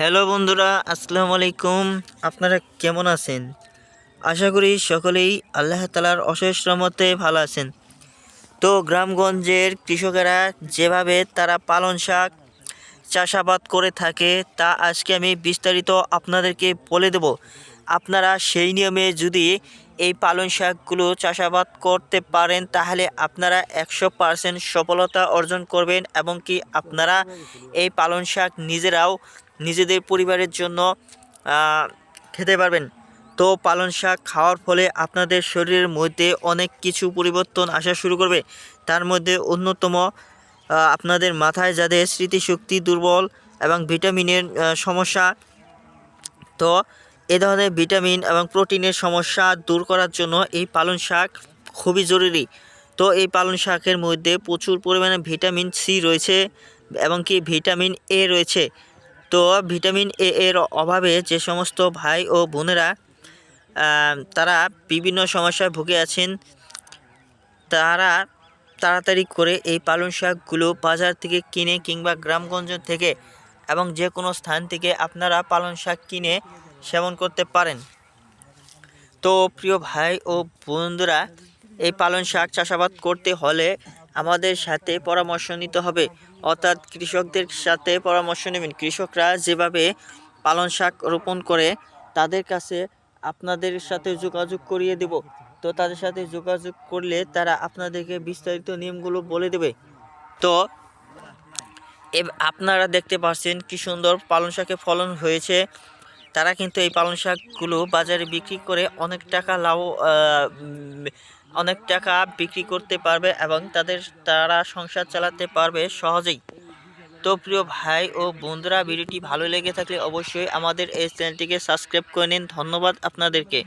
Hello বন্ধুরা, আসসালামু আলাইকুম। আপনারা কেমন আছেন? আশা করি সকলেই আল্লাহ তালার অশেষ রহমতে ভালো আছেন। তো গ্রামগঞ্জের কৃষকেরা যেভাবে তারা পালন শাক চাষাবাদ করে থাকে, তা আজকে আমি বিস্তারিত আপনাদেরকে বলে দেব। আপনারা সেই নিয়মে যদি এই পালন শাকগুলো চাষাবাদ করতে পারেন, তাহলে আপনারা একশো পারসেন্ট সফলতা অর্জন করবেন এবং কি আপনারা এই পালন শাক নিজেরাও নিজেদের পরিবারের জন্য খেতে পারবেন। তো পালন শাক খাওয়ার ফলে আপনাদের শরীরের মধ্যে অনেক কিছু পরিবর্তন আসা শুরু করবে। তার মধ্যে অন্যতম আপনাদের মাথায় যাদের স্মৃতিশক্তি দুর্বল এবং ভিটামিনের সমস্যা, তো এ ধরনের ভিটামিন এবং প্রোটিনের সমস্যা দূর করার জন্য এই পালং শাক খুবই জরুরি। তো এই পালং শাকের মধ্যে প্রচুর পরিমাণে ভিটামিন সি রয়েছে এবং কি ভিটামিন এ রয়েছে। তো ভিটামিন এ এর অভাবে যে সমস্ত ভাই ও বোনেরা তারা বিভিন্ন সমস্যায় ভুগে আছেন, তারা তাড়াতাড়ি করে এই পালং শাকগুলো বাজার থেকে কিনে কিংবা গ্রামগঞ্জ থেকে এবং যে কোনো স্থান থেকে আপনারা পালং শাক কিনে সেবন করতে পারেন। তো প্রিয় ভাই ও বন্ধুরা, এই পালং শাক চাষাবাদ করতে হলে আমাদের সাথে পরামর্শ নিতে হবে। অর্থাৎ কৃষকদের সাথে পরামর্শ নেবেন। কৃষকরা যেভাবে পালং শাক রোপণ করে, তাদের কাছে আপনাদের সাথে যোগাযোগ করিয়ে দেব। তো তাদের সাথে যোগাযোগ করলে তারা আপনাদেরকে বিস্তারিত নিয়মগুলো বলে দেবে। তো আপনারা দেখতে পাচ্ছেন কি সুন্দর পালং শাকে ফলন হয়েছে। তারা কিন্তু এই পালং শাকগুলো বাজারে বিক্রি করে অনেক টাকা লাভ অনেক টাকা বিক্রি করতে পারবে এবং তাদের, তারা সংসার চালাতে পারবে সহজেই। তো প্রিয় ভাই ও বন্ধুরা, ভিডিওটি ভালো লেগে থাকলে অবশ্যই আমাদের এই চ্যানেলটিকে সাবস্ক্রাইব করে নিন। ধন্যবাদ আপনাদেরকে।